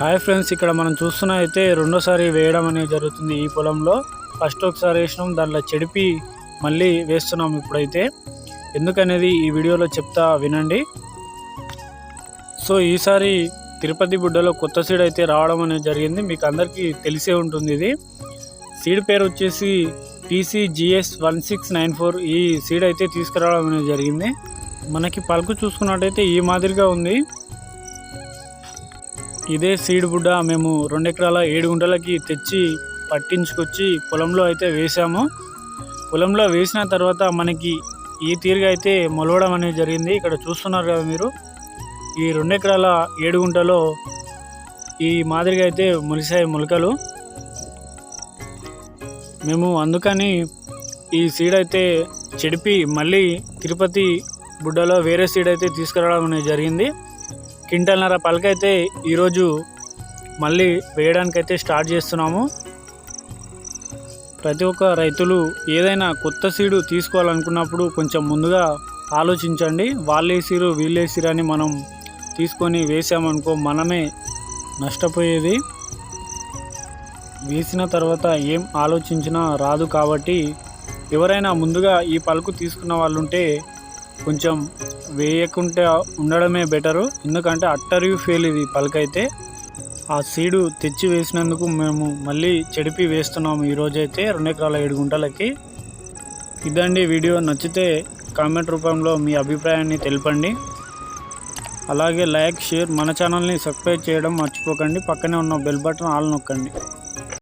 Hi friends ఇక్కడ మనం చూస్తున్న అయితే రెండోసారి వేయడం అనేది జరుగుతుంది ఈ పొలంలో. ఫస్ట్ ఒకసారి వేసినాం దాంట్లో చెడిపి మళ్ళీ వేస్తున్నాం ఇప్పుడైతే. ఎందుకనేది ఈ వీడియోలో చెప్తా వినండి. సో ఈసారి తిరుపతి బుడ్డలో కొత్త సీడ్ అయితే రావడం అనేది జరిగింది. మీకు అందరికీ తెలిసే ఉంటుంది ఇది. సీడ్ పేరు వచ్చేసి TCGS one six nine four ఈ సీడ్ అయితే తీసుకురావడం అనేది జరిగింది. మనకి పలుకు చూసుకున్నట్టయితే ఈ మాదిరిగా ఉంది. ఇదే సీడ్ బుడ్డ మేము రెండు ఎకరాల ఏడు గుంటలకి తెచ్చి పట్టించుకొచ్చి పొలంలో అయితే వేసాము. పొలంలో వేసిన తర్వాత మనకి ఈ తీరుగా అయితే మొలవడం అనేది జరిగింది. ఇక్కడ చూస్తున్నారు కదా మీరు. ఈ రెండు ఎకరాల ఏడు గుంటలో ఈ మాదిరిగా అయితే మొలిసాయి మొలకలు. మేము అందుకని ఈ సీడ్ అయితే చెడిపి మళ్ళీ తిరుపతి బుడ్డలో వేరే సీడ్ అయితే తీసుకురావడం అనేది జరిగింది. క్వింటల్నర పలకైతే ఈరోజు మళ్ళీ వేయడానికైతే స్టార్ట్ చేస్తున్నాము. ప్రతి ఒక్క రైతులు ఏదైనా కొత్త సీడు తీసుకోవాలనుకున్నప్పుడు కొంచెం ముందుగా ఆలోచించండి. వాళ్ళేసిరు వీళ్ళేసిరు అని మనం తీసుకొని వేసామనుకో మనమే నష్టపోయేది. వేసిన తర్వాత ఏం ఆలోచించినా రాదు కాబట్టి ఎవరైనా ముందుగా ఈ పలుకు తీసుకున్న వాళ్ళు ఉంటే కొంచెం వేయకుంటే ఉండడమే బెటరు. ఎందుకంటే అట్టరి ఫెయిల్ ఇది పలకైతే. ఆ సీడు తెచ్చి వేసినందుకు మేము మళ్ళీ చెడిపి వేస్తున్నాము ఈరోజైతే రెండు ఎకరాల ఏడు గుంటలకి. ఇదండి వీడియో. నచ్చితే కామెంట్ రూపంలో మీ అభిప్రాయాన్ని తెలపండి. అలాగే లైక్ షేర్ మన ఛానల్ని సబ్స్క్రైబ్ చేయడం మర్చిపోకండి. పక్కనే ఉన్న బెల్ బటన్ ఆల్ నొక్కండి.